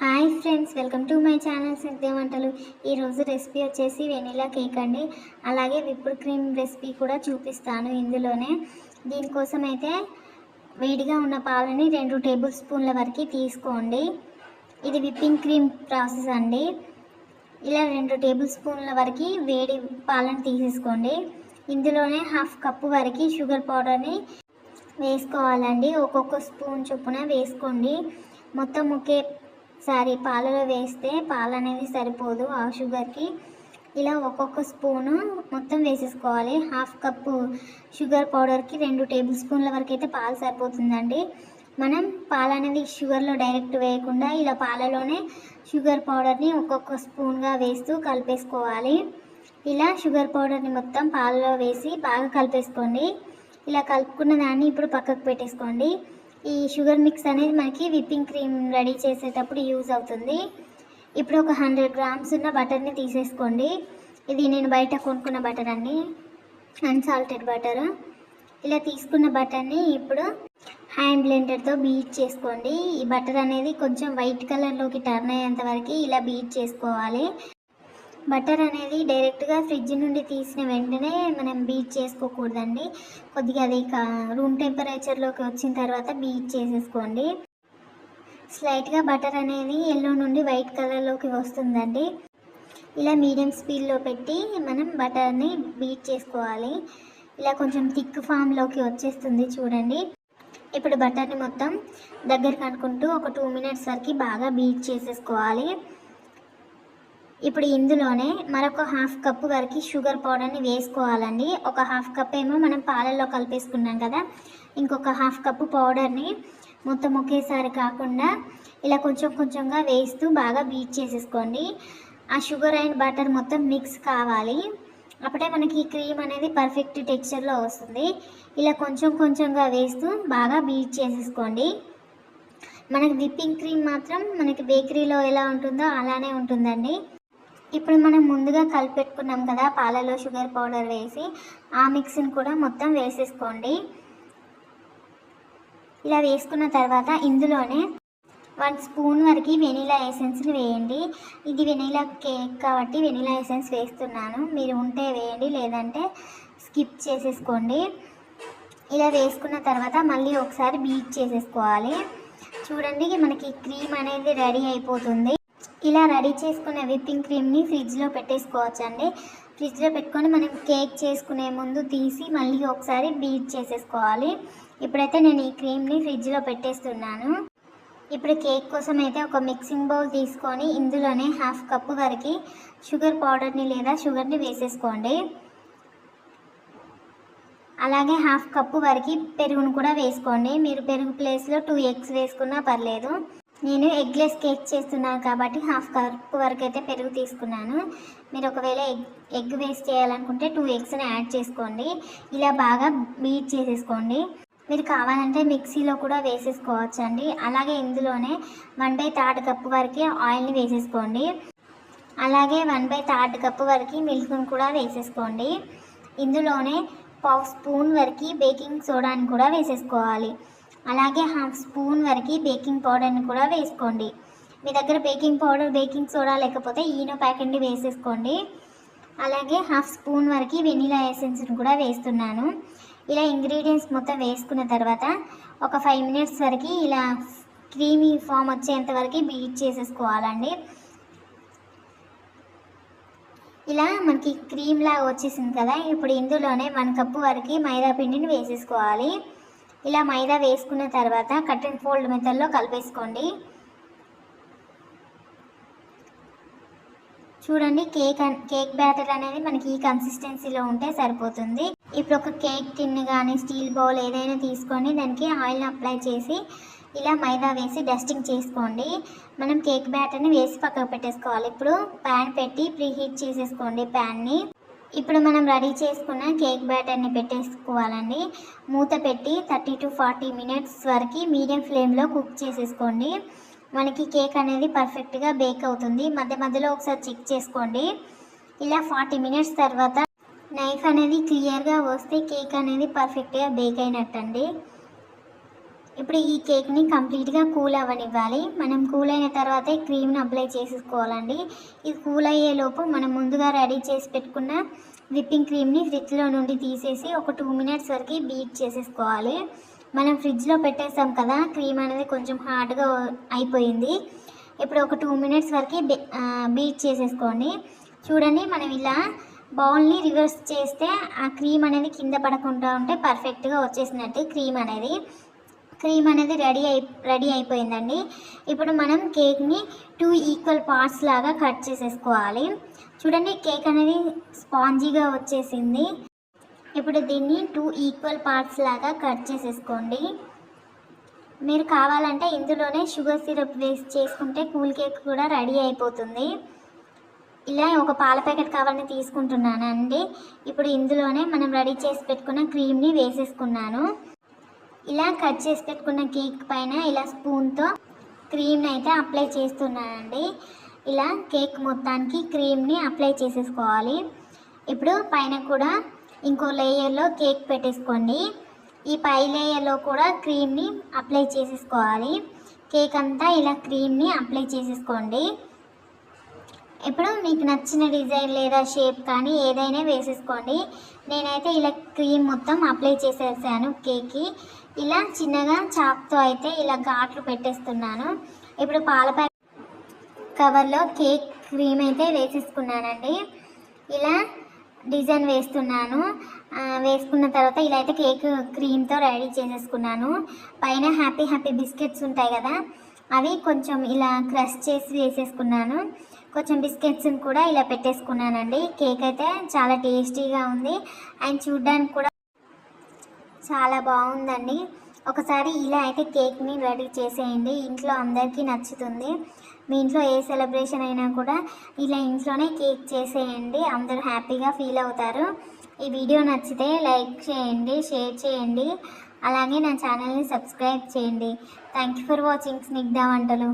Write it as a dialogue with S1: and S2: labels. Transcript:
S1: Hi friends welcome to my channel Siddhe Vantalu. ఈరోజు recipe వచ్చేసి vanilla cake అండి. అలాగే విప్పుడు క్రీమ్ రెసిపీ కూడా చూపిస్తాను ఇందులోనే. దీనికోసం అయితే వేడిగా ఉన్న పాలని రెండు టేబుల్ స్పూన్ల వరకు తీసుకోండి. ఇది విప్పింగ్ క్రీమ్ ప్రాసెస్ అండి. ఇలా రెండు టేబుల్ స్పూన్ల వరకు వేడి పాలను తీసేసుకోండి. ఇందులోనే హాఫ్ కప్పు వరకు షుగర్ పౌడర్ని వేసుకోవాలండి. ఒక్కొక్క స్పూన్ చొప్పున వేసుకోండి. మొత్తం ఒకే సారీ పాలలో వేస్తే పాలు అనేవి సరిపోదు. ఆ షుగర్కి ఇలా ఒక్కొక్క స్పూను మొత్తం వేసేసుకోవాలి. హాఫ్ కప్పు షుగర్ పౌడర్కి రెండు టేబుల్ స్పూన్ల వరకు అయితే పాలు సరిపోతుందండి. మనం పాలు అనేది షుగర్లో డైరెక్ట్ వేయకుండా ఇలా పాలలోనే షుగర్ పౌడర్ని ఒక్కొక్క స్పూన్గా వేస్తూ కలిపేసుకోవాలి. ఇలా షుగర్ పౌడర్ని మొత్తం పాలలో వేసి బాగా కలిపేసుకోండి. ఇలా కలుపుకున్న దాన్ని ఇప్పుడు పక్కకు పెట్టేసుకోండి. ఈ షుగర్ మిక్స్ అనేది మనకి విప్పింగ్ క్రీమ్ రెడీ చేసేటప్పుడు యూజ్ అవుతుంది. ఇప్పుడు ఒక హండ్రెడ్ గ్రామ్స్ ఉన్న బటర్ని తీసేసుకోండి. ఇది నేను బయట కొనుక్కున్న బటర్ అండి. అన్సాల్టెడ్ బటర్ ఇలా తీసుకున్న బటర్ని ఇప్పుడు హ్యాండ్ బ్లెండర్తో బీట్ చేసుకోండి. ఈ బటర్ అనేది కొంచెం వైట్ కలర్లోకి టర్న్ అయ్యేంత వరకు ఇలా బీట్ చేసుకోవాలి. బటర్ అనేది డైరెక్ట్గా ఫ్రిడ్జ్ నుండి తీసిన వెంటనే మనం బీట్ చేసుకోకూడదండి. కొద్దిగా అది రూమ్ టెంపరేచర్లోకి వచ్చిన తర్వాత బీట్ చేసేసుకోండి. స్లైట్గా బటర్ అనేది ఎల్లో నుండి వైట్ కలర్లోకి వస్తుందండి. ఇలా మీడియం స్పీడ్లో పెట్టి మనం బటర్ని బీట్ చేసుకోవాలి. ఇలా కొంచెం థిక్ ఫామ్లోకి వచ్చేస్తుంది చూడండి. ఇప్పుడు బటర్ని మొత్తం దగ్గరకు అనుకుంటూ ఒక టూ మినిట్స్ వరకు బాగా బీట్ చేసేసుకోవాలి. ఇప్పుడు ఇందులోనే మరొక హాఫ్ కప్పు వరకు షుగర్ పౌడర్ని వేసుకోవాలండి. ఒక హాఫ్ కప్ ఏమో మనం పాలల్లో కలిపేసుకున్నాం కదా. ఇంకొక హాఫ్ కప్పు పౌడర్ని మొత్తం ఒకేసారి కాకుండా ఇలా కొంచెం కొంచెంగా వేస్తూ బాగా బీట్ చేసేసుకోండి. ఆ షుగర్ అండ్ బటర్ మొత్తం మిక్స్ కావాలి. అప్పుడే మనకి ఈ క్రీమ్ అనేది పర్ఫెక్ట్ టెక్స్చర్లో వస్తుంది. ఇలా కొంచెం కొంచెంగా వేస్తూ బాగా బీట్ చేసేసుకోండి. మనకి విప్పింగ్ క్రీమ్ మాత్రం మనకి బేకరీలో ఎలా ఉంటుందో అలానే ఉంటుందండి. ఇప్పుడు మనం ముందుగా కలిపెట్టుకున్నాం కదా పాలలో షుగర్ పౌడర్ వేసి ఆ మిక్స్ని కూడా మొత్తం వేసేసుకోండి. ఇలా వేసుకున్న తర్వాత ఇందులోనే వన్ స్పూన్ వరకు వెనీలా ఎసెన్స్ని వేయండి. ఇది వెనీలా కేక్ కాబట్టి వెనీలా ఎసెన్స్ వేస్తున్నాను. మీరు ఉంటే వేయండి లేదంటే స్కిప్ చేసేసుకోండి. ఇలా వేసుకున్న తర్వాత మళ్ళీ ఒకసారి బీట్ చేసేసుకోవాలి. చూడండి మనకి క్రీమ్ అనేది రెడీ అయిపోతుంది. ఇలా రెడీ చేసుకున్న విప్పింగ్ క్రీమ్ని ఫ్రిడ్జ్లో పెట్టేసుకోవచ్చండి. ఫ్రిడ్జ్లో పెట్టుకొని మనం కేక్ చేసుకునే ముందు తీసి మళ్ళీ ఒకసారి బీట్ చేసేసుకోవాలి. ఇప్పుడైతే నేను ఈ క్రీమ్ని ఫ్రిడ్జ్లో పెట్టేస్తున్నాను. ఇప్పుడు కేక్ కోసం అయితే ఒక మిక్సింగ్ బౌల్ తీసుకొని ఇందులోనే హాఫ్ కప్పు వరకు షుగర్ పౌడర్ని లేదా షుగర్ని వేసేసుకోండి. అలాగే హాఫ్ కప్పు వరకు పెరుగును కూడా వేసుకోండి. మీరు పెరుగు ప్లేస్లో టూ ఎగ్స్ వేసుకున్నా పర్లేదు. నేను ఎగ్లెస్ కేక్ చేస్తున్నాను కాబట్టి హాఫ్ కప్ వరకు అయితే పెరుగు తీసుకున్నాను. మీరు ఒకవేళ ఎగ్ ఎగ్ వేస్ట్ చేయాలనుకుంటే టూ ఎగ్స్ని యాడ్ చేసుకోండి. ఇలా బాగా బీట్ చేసేసుకోండి. మీరు కావాలంటే మిక్సీలో కూడా వేసేసుకోవచ్చు అండి అలాగే ఇందులోనే వన్ బై థర్డ్ కప్పు వరకు ఆయిల్ని వేసేసుకోండి. అలాగే వన్ బై థర్డ్ కప్పు వరకు మిల్క్ని కూడా వేసేసుకోండి. ఇందులోనే పావు స్పూన్ వరకు బేకింగ్ సోడాని కూడా వేసేసుకోవాలి. అలాగే హాఫ్ స్పూన్ వరకు బేకింగ్ పౌడర్ని కూడా వేసుకోండి. మీ దగ్గర బేకింగ్ పౌడర్ బేకింగ్ సోడా లేకపోతే ఈనో ప్యాకెట్ని వేసేసుకోండి. అలాగే హాఫ్ స్పూన్ వరకు వెనీలా ఎసెన్స్ని కూడా వేస్తున్నాను. ఇలా ఇంగ్రీడియంట్స్ మొత్తం వేసుకున్న తర్వాత ఒక ఫైవ్ మినిట్స్ వరకు ఇలా క్రీమీ ఫామ్ వచ్చేంత వరకు బీట్ చేసేసుకోవాలండి. ఇలా మనకి క్రీమ్ లాగా వచ్చేసింది కదా ఇప్పుడు ఇందులోనే వన్ కప్పు వరకు మైదా పిండిని వేసేసుకోవాలి. ఇలా మైదా వేసుకున్న తర్వాత కట్ అండ్ ఫోల్డ్ మెథడ్లో కలిపేసుకోండి. చూడండి కేక్ కేక్ బ్యాటర్ అనేది మనకి ఈ కన్సిస్టెన్సీలో ఉంటే సరిపోతుంది. ఇప్పుడు ఒక కేక్ టిన్ కానీ స్టీల్ బౌల్ ఏదైనా తీసుకొని దానికి ఆయిల్ని అప్లై చేసి ఇలా మైదా వేసి డస్టింగ్ చేసుకోండి. మనం కేక్ బ్యాటర్ని వేసి పక్కకు పెట్టేసుకోవాలి. ఇప్పుడు ప్యాన్ పెట్టి ప్రీ హీట్ చేసేసుకోండి ప్యాన్ని. ఇప్పుడు మనం రెడీ చేసుకున్న కేక్ బ్యాటర్ని పెట్టేసుకోవాలండి. మూత పెట్టి థర్టీ టు ఫార్టీ మినిట్స్ వరకు మీడియం ఫ్లేమ్లో కుక్ చేసేసుకోండి. మనకి కేక్ అనేది పర్ఫెక్ట్గా బేక్ అవుతుంది. మధ్య మధ్యలో ఒకసారి చెక్ చేసుకోండి. ఇలా ఫార్టీ మినిట్స్ తర్వాత నైఫ్ అనేది క్లియర్గా వస్తే కేక్ అనేది పర్ఫెక్ట్గా బేక్ అయినట్టండి. ఇప్పుడు ఈ కేక్ని కంప్లీట్గా కూల్ అవ్వనివ్వాలి మనం కూల్ అయిన తర్వాతే క్రీమ్ని అప్లై చేసుకోవాలండి ఇది కూల్ అయ్యేలోపు మనం ముందుగా రెడీ చేసి పెట్టుకున్న విప్పింగ్ క్రీమ్ని ఫ్రిడ్జ్లో నుండి తీసేసి ఒక టూ మినిట్స్ వరకు బీట్ చేసేసుకోవాలి. మనం ఫ్రిడ్జ్లో పెట్టేస్తాం కదా క్రీమ్ అనేది కొంచెం హార్డ్గా అయిపోయింది. ఇప్పుడు ఒక టూ మినిట్స్ వరకు బీట్ చేసేసుకోండి. చూడండి మనం ఇలా బౌల్ని రివర్స్ చేస్తే ఆ క్రీమ్ అనేది కింద పడకుండా ఉంటే పర్ఫెక్ట్గా వచ్చేసినట్టు క్రీమ్ అనేది. క్రీమ్ అనేది రెడీ అయి రెడీ అయిపోయిందండి. ఇప్పుడు మనం కేక్ని టూ ఈక్వల్ పార్ట్స్ లాగా కట్ చేసేసుకోవాలి. చూడండి కేక్ అనేది స్పాంజీగా వచ్చేసింది. ఇప్పుడు దీన్ని టూ ఈక్వల్ పార్ట్స్ లాగా కట్ చేసేసుకోండి. మీరు కావాలంటే ఇందులోనే షుగర్ సిరప్ వేస్ట్ చేసుకుంటే కూల్ కేక్ కూడా రెడీ అయిపోతుంది. ఇలా ఒక పాల ప్యాకెట్ కావాలని తీసుకుంటున్నాను అండి ఇప్పుడు ఇందులోనే మనం రెడీ చేసి పెట్టుకున్న క్రీమ్ని వేసేసుకున్నాను. ఇలా కట్ చేసి పెట్టుకున్న కేక్ పైన ఇలా స్పూన్తో క్రీమ్ని అయితే అప్లై చేస్తున్నానండి. ఇలా కేక్ మొత్తానికి క్రీమ్ని అప్లై చేసేసుకోవాలి. ఇప్పుడు పైన కూడా ఇంకో లేయర్లో కేక్ పెట్టేసుకోండి. ఈ పై లేయర్లో కూడా క్రీమ్ని అప్లై చేసేసుకోవాలి. కేక్ అంతా ఇలా క్రీమ్ని అప్లై చేసేసుకోండి. ఇప్పుడు మీకు నచ్చిన డిజైన్ లేదా షేప్ కానీ ఏదైనా వేసేసుకోండి. నేనైతే ఇలా క్రీమ్ మొత్తం అప్లై చేసేసాను కేక్కి. ఇలా చిన్నగా చాక్తో అయితే ఇలా ఘాట్లు పెట్టేస్తున్నాను. ఇప్పుడు పాల కవర్లో కేక్ క్రీమ్ అయితే వేసేసుకున్నానండి. ఇలా డిజైన్ వేస్తున్నాను. వేసుకున్న తర్వాత ఇలా అయితే కేక్ క్రీమ్తో రెడీ చేసేసుకున్నాను. పైన హ్యాపీ హ్యాపీ బిస్కెట్స్ ఉంటాయి కదా అవి కొంచెం ఇలా క్రష్ చేసి వేసేసుకున్నాను. కొంచెం బిస్కెట్స్ని కూడా ఇలా పెట్టేసుకున్నానండి. కేక్ అయితే చాలా టేస్టీగా ఉంది. అండ్ చూడ్డానికి కూడా చాలా బాగుందండి. ఒకసారి ఇలా అయితే కేక్ని రెడీ చేసేయండి. ఇంట్లో అందరికీ నచ్చుతుంది. మీ ఇంట్లో ఏ సెలబ్రేషన్ అయినా కూడా ఇలా ఇంట్లోనే కేక్ చేసేయండి. అందరూ హ్యాపీగా ఫీల్ అవుతారు. ఈ వీడియో నచ్చితే లైక్ చేయండి షేర్ చేయండి. అలాగే నా ఛానల్ని సబ్స్క్రైబ్ చేయండి. Thank you for watching Snigdha వంటలు.